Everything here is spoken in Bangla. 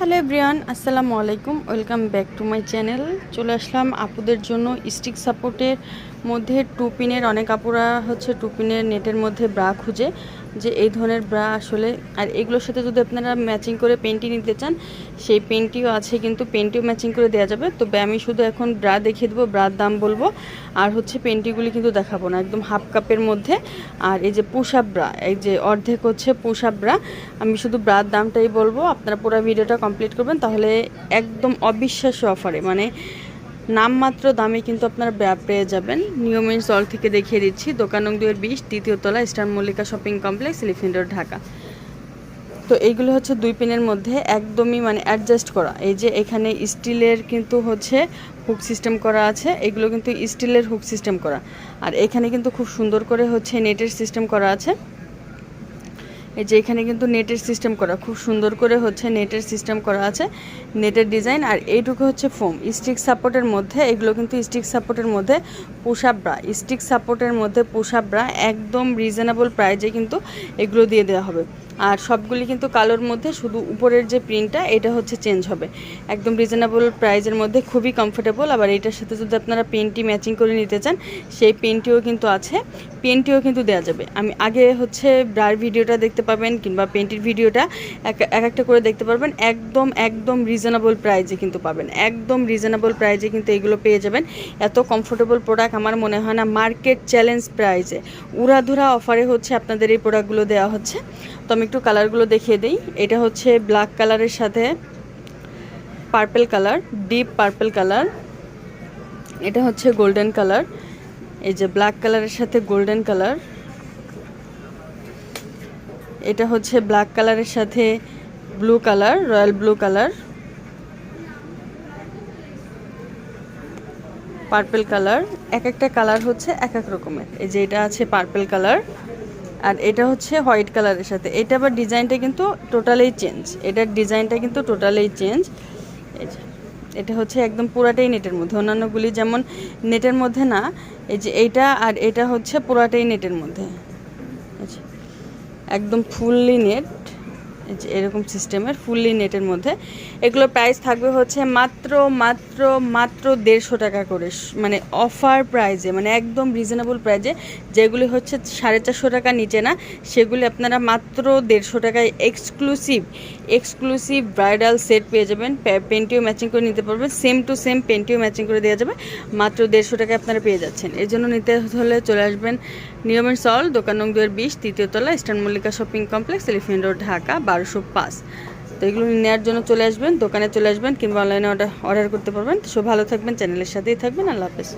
হ্যালো এভরিওয়ান, আসসালামু আলাইকুম। Welcome back to my channel. চলে আসলাম আপুদের জন্য স্টিক সাপোর্টের মধ্যে টুপিনের, অনেক আপুরা হচ্ছে টুপিনের নেটের মধ্যে ব্রা খুঁজে। যে এই ধরনের ব্রা আসলে, আর এগুলোর সাথে যদি আপনারা ম্যাচিং করে পেন্টি নিতে চান, সেই পেন্টিও আছে কিন্তু পেন্টিও ম্যাচিং করে দেওয়া যাবে। তবে আমি শুধু এখন ব্রা দেখিয়ে দেবো ব্রার দাম বলব। আর হচ্ছে পেন্টিগুলি কিন্তু দেখাবো না, একদম হাফ কাপের মধ্যে। আর এই যে পুষাপ ব্রা এই যে অর্ধেক হচ্ছে পুষাপ ব্রা আমি শুধু ব্রার দামটাই বলব। আপনারা পুরো ভিডিওটা কমপ্লিট করবেন, তাহলে একদম অবিশ্বাস্য অফারে মানে নামমাত্র দামে কিন্তু আপনারা ব্রা পেয়ে যাবেন। নিয়মিত স্টল থেকে দেখিয়ে দিচ্ছি। দোকান নং দুয়ের বিশ তৃতীয় তলা, Star Mallika shopping complex Elephant Road, Dhaka. তো এইগুলো হচ্ছে দুই পিনের মধ্যে একদমই মানে অ্যাডজাস্ট করা। এই যে এখানে স্টিলের কিন্তু হচ্ছে হুক সিস্টেম করা আছে, এগুলো কিন্তু স্টিলের হুক সিস্টেম করা। আর এখানে কিন্তু খুব সুন্দর করে হচ্ছে নেটের সিস্টেম করা আছে। এই যে এখানে কিন্তু নেটের সিস্টেম করা, খুব সুন্দর করে হচ্ছে নেটের সিস্টেম করা আছে, নেটের ডিজাইন আর এইটুকু হচ্ছে ফোম স্টিক সাপোর্টের মধ্যে, এগুলো কিন্তু স্টিক সাপোর্টের মধ্যে পোশাবরা ব্রা স্টিক সাপোর্টের মধ্যে পোশাবরা ব্রা একদম রিজনেবল প্রাইজে কিন্তু এগুলো দিয়ে দেওয়া হবে। আর সবগুলি কিন্তু কালোর মধ্যে, শুধু উপরের যে প্রিন্টটা, এটা হচ্ছে চেঞ্জ হবে। একদম রিজনেবল প্রাইজের মধ্যে খুবই কমফোর্টেবল আবার এটার সাথে যদি আপনারা পেনটি ম্যাচিং করে নিতে চান, সেই পেনটিও কিন্তু আছে। পেনটিও কিন্তু দেওয়া যাবে। আমি আগে হচ্ছে ব্রার ভিডিওটা দেখতে পাবেন কিংবা পেন্টির ভিডিওটা এক এক একটা করে দেখতে পারবেন। একদম একদম রিজনেবল প্রাইজে কিন্তু পাবেন। একদম রিজনেবল প্রাইজে কিন্তু এগুলো পেয়ে যাবেন। এত কমফোর্টেবল প্রোডাক্ট আমার মনে হয় না মার্কেট চ্যালেঞ্জ প্রাইজে উড়াধুরা অফারে হচ্ছে আপনাদের এই প্রোডাক্টগুলো দেওয়া হচ্ছে। তো আমি একটু কালারগুলো দেখিয়ে দিই। এটা হচ্ছে ব্ল্যাক কালারের সাথে purple colour deep purple colour এটা হচ্ছে গোল্ডেন কালার এই যে ব্ল্যাক কালারের সাথে গোল্ডেন কালার এটা হচ্ছে ব্ল্যাক কালারের সাথে blue colour royal blue colour purple colour এক একটা কালার হচ্ছে এক এক রকমের। এই যে এটা আছে পার্পেল কালার আর এটা হচ্ছে হোয়াইট কালারের সাথে। এটা আবার ডিজাইনটা কিন্তু টোটালেই চেঞ্জ। এটার ডিজাইনটা কিন্তু টোটালেই চেঞ্জ। এটা হচ্ছে একদম পুরাটাই নেটের মধ্যে। অন্যান্যগুলি যেমন নেটের মধ্যে না, এই যে এইটা আর এটা হচ্ছে পুরাটাই নেটের মধ্যে। একদম ফুললি নেট। এরকম সিস্টেমের ফুললি নেটের মধ্যে। এগুলো প্রাইস থাকবে হচ্ছে মাত্র মাত্র মাত্র দেড়শো টাকা করে। মানে অফার প্রাইজে মানে একদম রিজনেবল প্রাইজে যেগুলি হচ্ছে সাড়ে চারশো টাকা নিচে না, সেগুলি আপনারা মাত্র দেড়শো টাকায় এক্সক্লুসিভ এক্সক্লুসিভ ব্রাইডাল সেট পেয়ে যাবেন। পেন্টিও ম্যাচিং করে নিতে পারবেন। সেম টু সেম পেন্টিও ম্যাচিং করে দেওয়া যাবে। মাত্র দেড়শো টাকায় আপনারা পেয়ে যাচ্ছেন। এর জন্য নিতে হলে চলে আসবেন নিয়মের সল দোকান নং দুয়ের বিশ তৃতীয়তলা Eastern Mallika shopping complex, Elephant Road, Dhaka, বারোশো পাঁচ। তো এগুলো নেওয়ার জন্য চলে আসবেন, দোকানে চলে আসবেন কিংবা অনলাইনে অর্ডার অর্ডার করতে পারবেন। তো সব ভালো থাকবেন চ্যানেলের সাথেই থাকবেন, আল্লাহ হাফেজ।